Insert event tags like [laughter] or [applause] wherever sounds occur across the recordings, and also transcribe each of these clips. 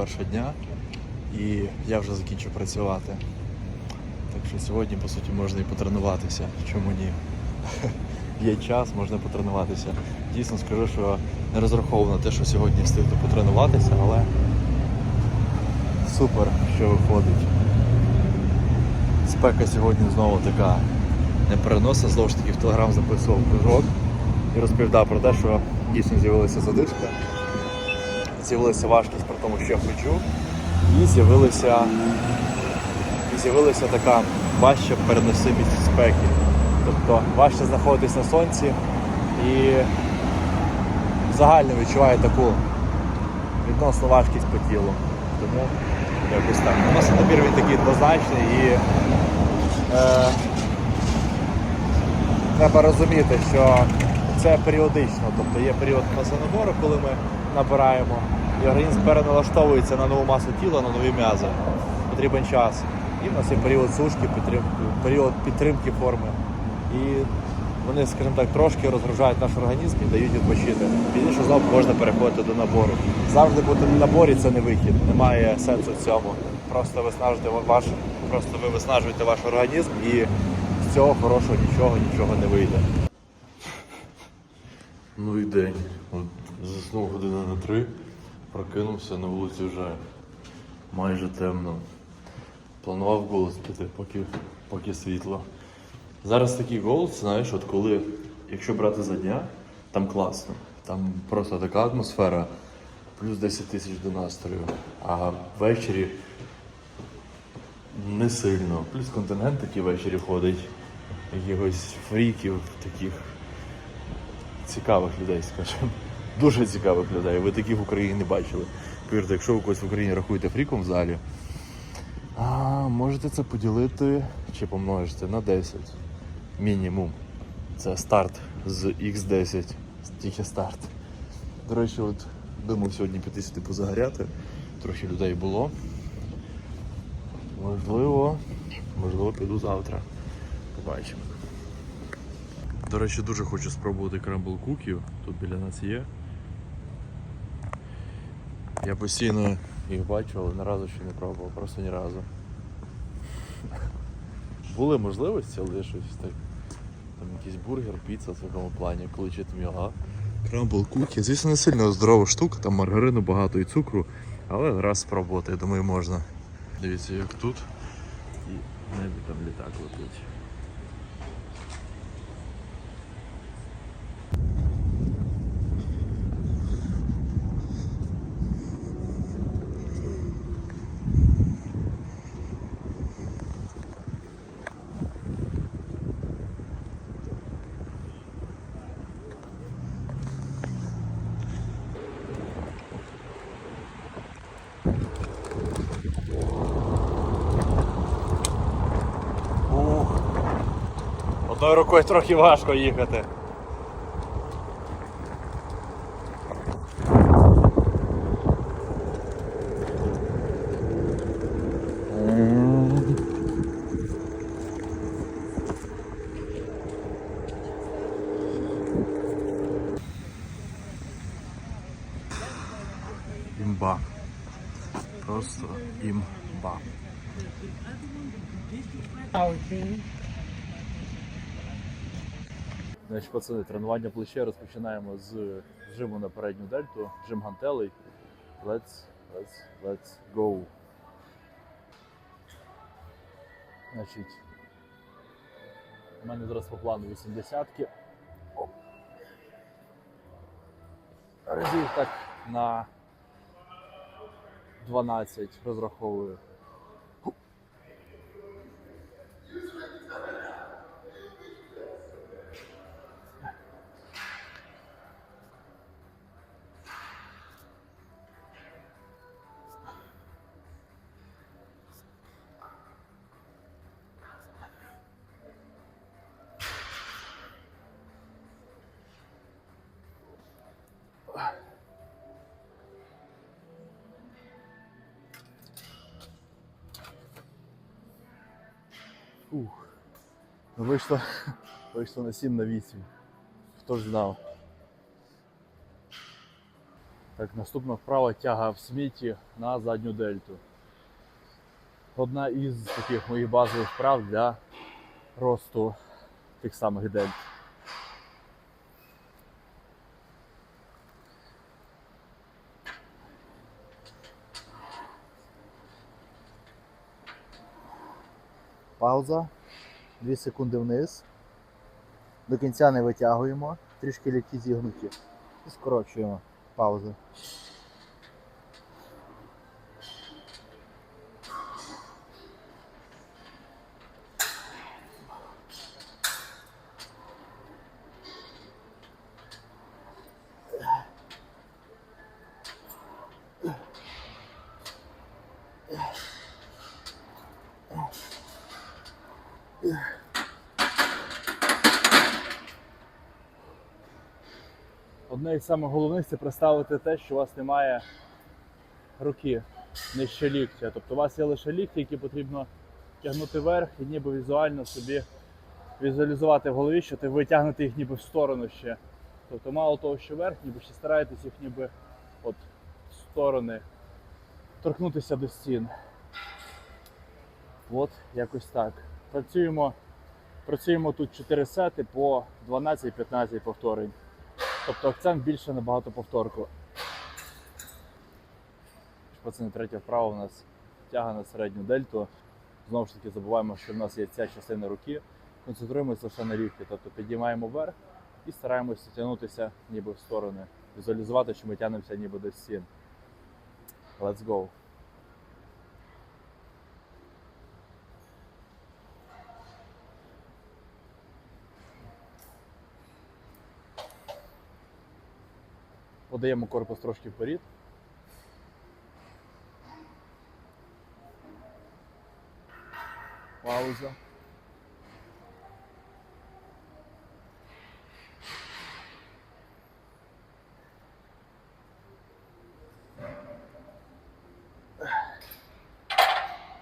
Перша дня і я вже закінчив працювати. Так що сьогодні, по суті, можна і потренуватися. Чому ні? [laughs] Є час, можна потренуватися. Дійсно скажу, що не розраховував на те, що сьогодні встигну потренуватися, але супер, що виходить. Спека сьогодні знову така непереносна. Знову ж таки в телеграм записував кружок і розповідав про те, що дійсно з'явилася задишка, з'явилася важкість при тому, що я ходжу, і з'явилася, з'явилася така важча переносимість спеки. Тобто важче знаходитись на сонці і загально відчуваю таку відносну важкість по тілу. Тому якось так. У нас набір він такий двозначний і е, треба розуміти, що це періодично. Тобто є період масонабору, коли ми набираємо, і організм переналаштовується на нову масу тіла, на нові м'язи. Потрібен час. І в нас є період сушки, період підтримки форми. І вони, скажімо так, трошки розгружають наш організм і дають відпочити. Пізніше знову можна переходити до набору. Завжди бути на наборі це не вихід, немає сенсу в цьому. Просто виснажуєте ваш, просто ви виснажуєте ваш організм і з цього хорошого нічого, нічого не вийде. Ну і день. От заснув години на три, прокинувся на вулиці вже майже темно. Планував голос піти, поки, поки світло. Зараз такий голос, знаєш, от коли, якщо брати за дня, там класно. Там просто така атмосфера, плюс 10 тисяч до настрою. А ввечері не сильно. Плюс континент такий ввечері ходить. Якихось фріків, таких цікавих людей, скажімо. Дуже цікавих людей. Ви таких в Україні не бачили. Повірте, якщо ви когось в Україні рахуєте фріком в залі, а, можете це поділити чи помножити на 10. Мінімум. Це старт з X10. Тільки старт. До речі, от думав сьогодні піти сюди позагоряти. Трохи людей було. Можливо, можливо, піду завтра. Побачимо. До речі, дуже хочу спробувати крембл куків. Тут біля нас є. Я постійно їх бачу, але ні разу ще не пробував, просто ні разу. [laughs] Були можливості, але щось так. Там якийсь бургер, піца в такому плані, коли його. Крембл кукі. Звісно, не сильно здорова штука, там маргарину багато і цукру, але раз спробувати, я думаю, можна. Дивіться, як тут. І в небі там літак летить. Рукою трохи важко їхати. Значить, пацани, тренування плече розпочинаємо з жиму на передню дельту, жим гантелей. Let's, let's, let's go. Значить, у мене зараз по плану 80-ки. Разів так на 12 розраховую. Вийшло, вийшло на 7 на 8. Хто ж знав. Так, наступна вправа тяга в сміті на задню дельту. Одна із таких моїх базових вправ для росту тих самих дельт. Пауза. 2 секунди вниз. До кінця не витягуємо. Трішки ліки зігнуті. І скорочуємо. Пауза. Одне із це представити те, що у вас немає руки нижче ліктя. Тобто у вас є лише лікті, які потрібно тягнути вверх і ніби візуально собі візуалізувати в голові, що ти витягнете їх ніби в сторону ще. Тобто мало того, що вверх, ніби ще стараєтесь їх ніби от в сторони торкнутися до стін. От якось так. Працюємо, працюємо тут 4 сети по 12-15 повторень. Тобто акцент більше на багатоповторку. Пацани, третя вправа у нас тяга на середню дельту. Знову ж таки забуваємо, що в нас є ця частина руки. Концентруємося лише на лікті, тобто підіймаємо вверх і стараємося тягнутися ніби в сторони. Візуалізувати, що ми тягнемося ніби до стін. Let's go. Подаємо корпус трошки вперед. Пауза.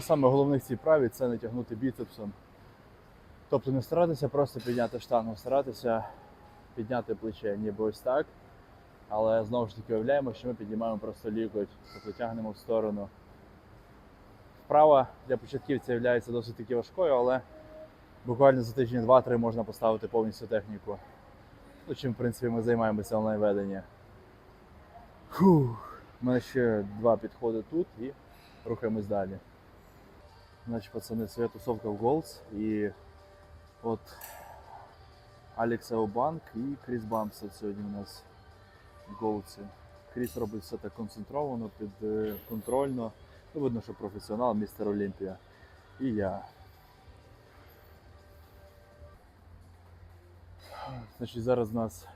Саме головне в цій праві це не тягнути біцепсом. Тобто не старатися просто підняти штангу, старатися підняти плече, ніби ось так. Але знову ж таки уявляємо, що ми піднімаємо просто лікоть, тобто тягнемо в сторону. Вправа для початківця є досить таки важкою, але буквально за тиждень два-три можна поставити повністю техніку. Ну, чим, в принципі, ми займаємося онлайн-веденні. Фух. У мене ще два підходи тут і рухаємось далі. Значить, пацани, своя тусовка в Голдс і от Алекса Обанк і Кріс Бамсет сьогодні у нас в Голдсі. Кріс робить все так концентровано, підконтрольно. Ну, видно, що професіонал, містер Олімпія. І я. Значить, зараз у нас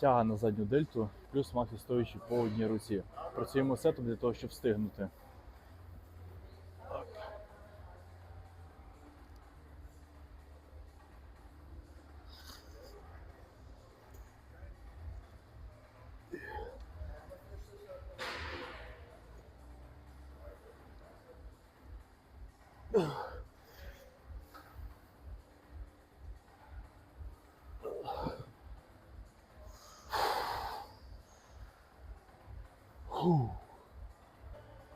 тяга на задню дельту, плюс махи стоячи по одній руці. Працюємо сетом для того, щоб встигнути.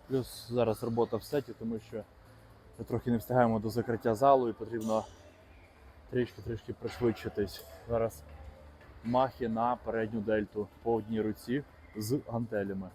Плюс зараз робота в сеті, тому що ми трохи не встигаємо до закриття залу і потрібно трішки-трішки пришвидшитись. Зараз махи на передню дельту по одній руці з гантелями.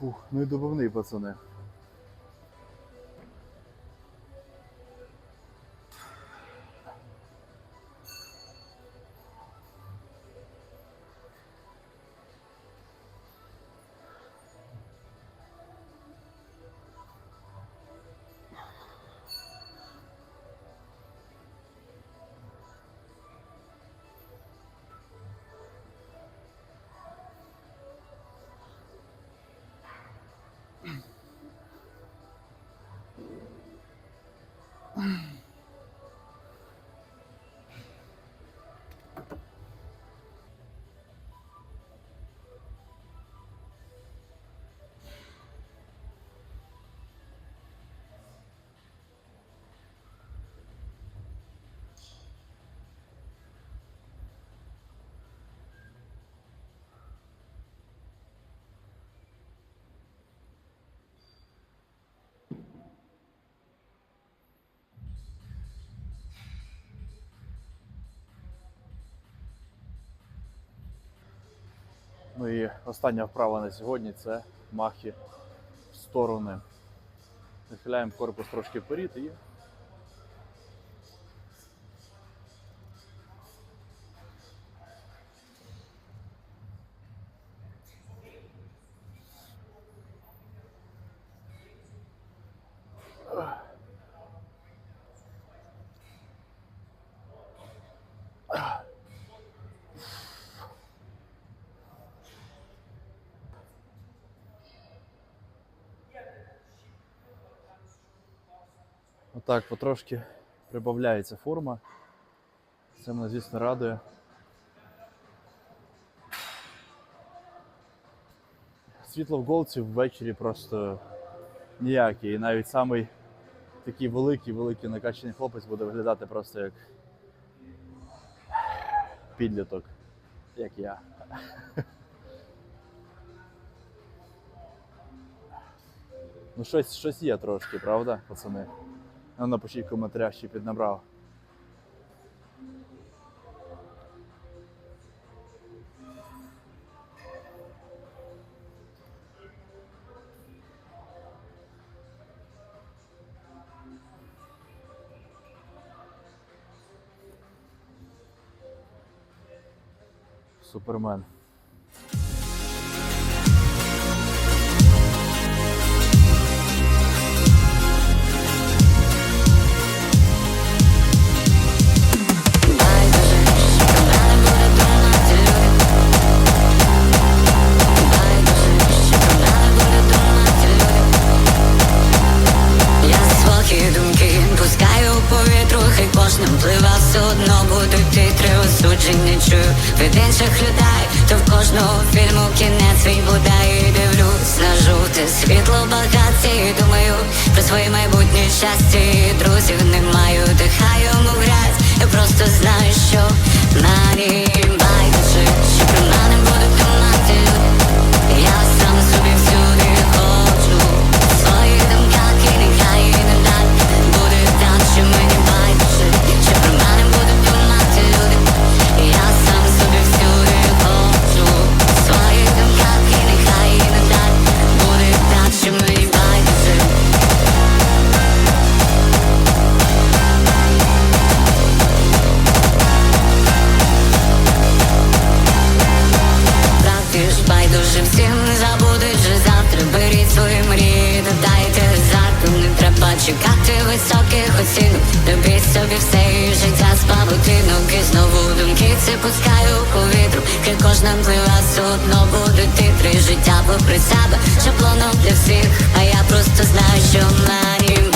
Фух, ну і добивний, пацани. Ну і остання вправа на сьогодні це махи в сторони. Нахиляємо корпус трошки вперед і Отак потрошки прибавляється форма. Це мене, звісно, радує. Світло в голці ввечері просто ніяке. І навіть самий такий великий, великий накачаний хлопець буде виглядати просто як підліток, як я. Ну, щось, щось є трошки, правда, пацани? Ну, напишіть в коментарях, чи піднабрав. Супермен. Своє щастя друзів не маю, дихаю йому грязь, я просто знаю, що мені байдуже, думки це пускаю у повітру Хай кожна плива все одно будуть титри Життя попри себе. Шаблоном для всіх А я просто знаю, що байдуже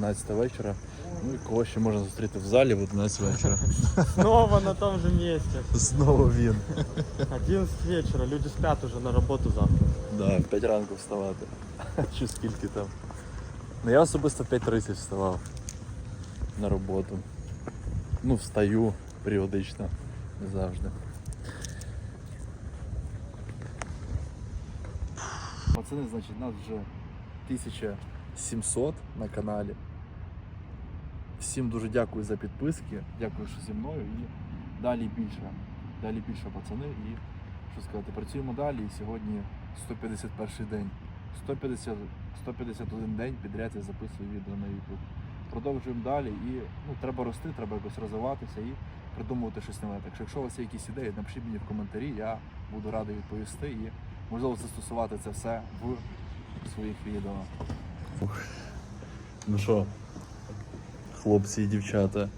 11 вечора. Ну і кого ще можна зустріти в залі в 11 вечора. Снова на том же месте. Знову він. 11 вечера, люди спят уже на работу завтра. Да, в 5 ранку вставати. Чи скільки там. Ну я особисто в 5.30 вставав на роботу. Ну, встаю періодично, не завжди. Пацани, значить, нас вже 1700 на каналі. Всім дуже дякую за підписки, дякую, що зі мною і далі більше. Далі більше пацани і що сказати, працюємо далі. І сьогодні 151 день. 150, 151 день підряд я записую відео на YouTube. Продовжуємо далі і ну, треба рости, треба якось розвиватися і придумувати щось нове. Так що якщо у вас є якісь ідеї, напишіть мені в коментарі, я буду радий відповісти і можливо застосувати це все в своїх відео. Ну що, хлопці і дівчата,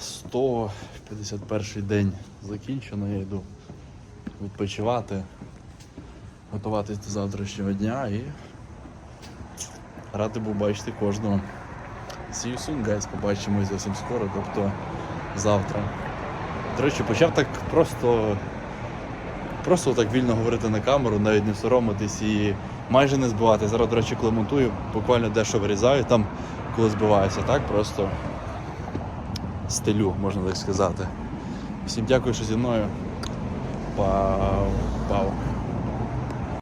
151 день закінчено, я йду відпочивати, готуватись до завтрашнього дня і радий був бачити кожного. See you soon, guys, побачимось зовсім скоро, тобто завтра. До речі, почав так просто, просто так вільно говорити на камеру, навіть не соромитись і майже не збивати. Зараз, до речі, коли монтую, буквально дещо вирізаю там, коли збиваюся, так просто стилю, можна так сказати. Всім дякую, що зі мною. Пау, пау.